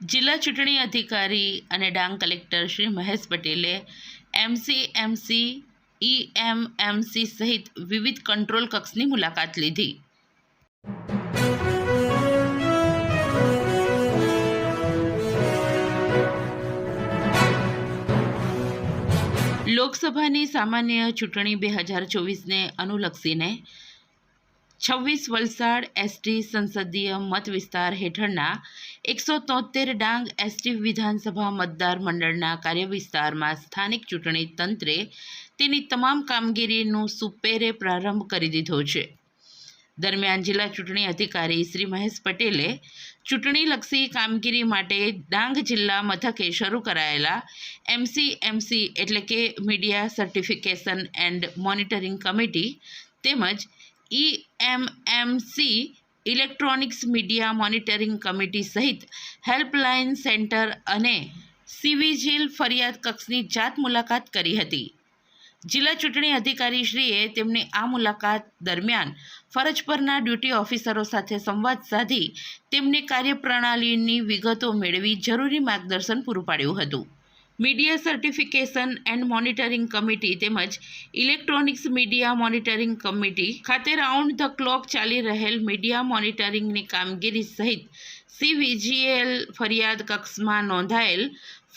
જિલ્લા ચૂંટણી અધિકારી અને ડાંગ કલેક્ટર શ્રી મહેશ પટેલે એમસી એમસી ઈએમએમસી સહિત વિવિધ કંટ્રોલ કક્ષની મુલાકાત લીધી. લોકસભાની સામાન્ય ચૂંટણી બે હજાર ચોવીસને અનુલક્ષીને છવ્વીસ વલસાડ એસટી સંસદીય મત વિસ્તાર હેઠળના એકસો તોતેર ડાંગ એસટી વિધાનસભા મતદાર મંડળના કાર્યવિસ્તારમાં સ્થાનિક ચૂંટણી તંત્રે તેની તમામ કામગીરીનું સુપેરે પ્રારંભ કરી દીધો છે. દરમિયાન જિલ્લા ચૂંટણી અધિકારી શ્રી મહેશ પટેલે ચૂંટણીલક્ષી કામગીરી માટે ડાંગ જિલ્લા મથકે શરૂ કરાયેલા એમસી એમસી એટલે કે media certification and monitoring committee તેમજ EMMC electronics media monitoring committee સહિત હેલ્પલાઇન સેન્ટર અને સિવિજિલ ફરિયાદ કક્ષની જાત મુલાકાત કરી હતી. જિલ્લા ચૂંટણી અધિકારીશ્રીએ તેમની આ મુલાકાત દરમિયાન ફરજ પરના ડ્યુટી ઓફિસરો સાથે સંવાદ સાધી તેમની કાર્યપ્રણાલીની વિગતો મેળવી જરૂરી માર્ગદર્શન પૂરું પાડ્યું હતું. Media certification and monitoring committee તેમજ ઇલેક્ટ્રોનિક્સ મીડિયા મોનિટરિંગ કમિટી ખાતે રાઉન્ડ ધ ક્લોક ચાલી રહેલ મીડિયા મોનિટરિંગની કામગીરી સહિત સીવીજીએલ ફરિયાદ કક્ષમાં નોંધાયેલ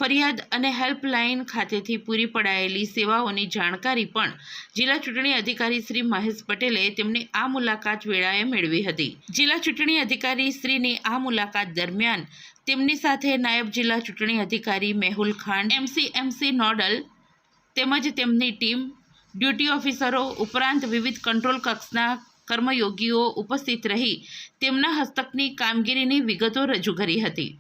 ફરિયાદ અને હેલ્પલાઇન ખાતેથી પૂરી પડાયેલી સેવાઓની જાણકારી પણ જિલ્લા ચૂંટણી અધિકારી શ્રી મહેશ પટેલે તેમની આ મુલાકાત વેળાએ મેળવી હતી. જિલ્લા ચૂંટણી અધિકારી શ્રીની આ મુલાકાત દરમિયાન તેમની સાથે નાયબ જિલ્લા ચૂંટણી અધિકારી Mehul Khan MC MC nodal તેમજ તેમની ટીમ, ડ્યુટી ઓફિસરો ઉપરાંત વિવિધ કંટ્રોલ કક્ષના કર્મયોગીઓ ઉપસ્થિત રહી તેમના હસ્તકની કામગીરીની વિગતો રજૂ કરી હતી.